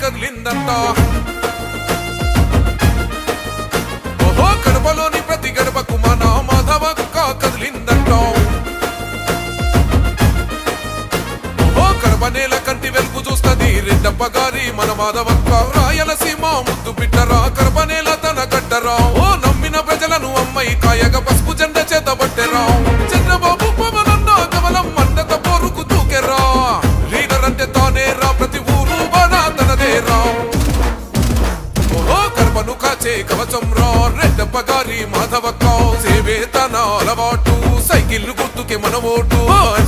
కదిలిందంట ఓహో గడపలోని ప్రతి గడపకు మన మాధవక్క కదిలిందంట. ఓహో కడప నేల కంటి వెలుగు చూస్తది రెడ్డప్ప గారి మన మాధవక్క రాయలసీమ. రా రెడ్డ పగారి మాధవక్క సేవే తన అలవాటు సైకిల్ గుర్తుకే మన ఓటు.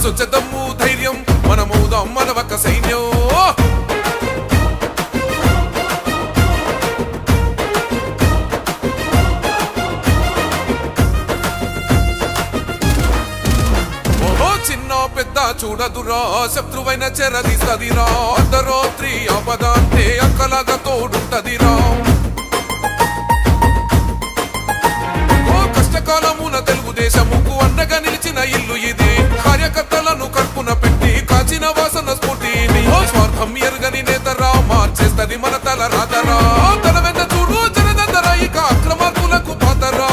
స్వచ్ఛదమ్ము ధైర్యం మనమూదాం మనవక్క సైన్యం. చిన్న పెద్ద చూడదురా శత్రువైన చెరదీస్తదిరా అర్ధరాత్రి అపదాంతే అంటే అక్కలాగా తోడుంటదిరా. మార్చేస్తది మన తల రాతరా తన వెంట చూడు జనదందరా ఇక అక్రమార్కులకు పాతరా.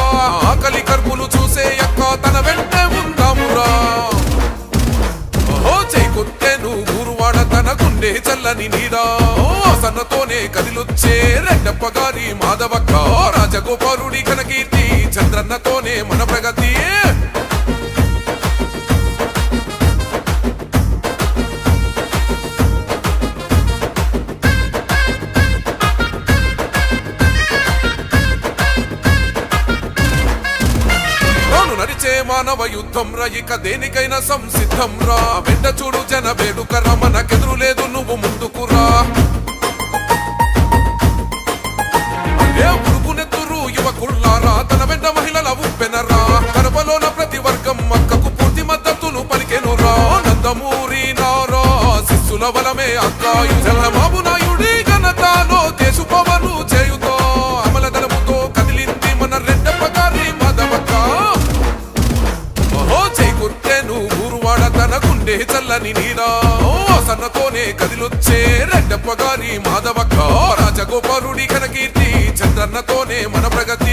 ఆకలి కర్పులు చూసే అక్క తన వెంటే ఉందామురా. ఓహో నువ్వు గురువాడ తన గుండె చల్లని నీరా. ఓ సన్నతోనే కదిలొచ్చే రెడ్డప్ప గారి మాధవక్క రాజగోపాలుడి కనకీర్తి చంద్రన్నతోనే మన ప్రగతి. మానవ యుద్ధం రా ఇక దేనికైనా సంసిద్ధం రా. వెంట చూడు జన వేడుకరా మనకెదురు లేదు నువ్వు ముందుకురా ఏ పురుగునెత్తురు యువకుళ్ళారా తన వెంట మహిళల ఉప్పెనరా. కడపలోన ప్రతి వర్గం అక్కకు పూర్తి మద్దతును పలికెనురా. నందమూరి నారా శిస్సుల బలమే అక్కాయు చంద్రబాబు నాయుడి ఘనతలో దేశు పవను చేయుతో గుండె చల్లని నీరా ఓ సన్నతోనే కదిలొచ్చే రెడ్డప్ప గారి మాధవక్క రాజగోపాలుడి కనకీర్తి చంద్రన్నతోనే మన ప్రగతి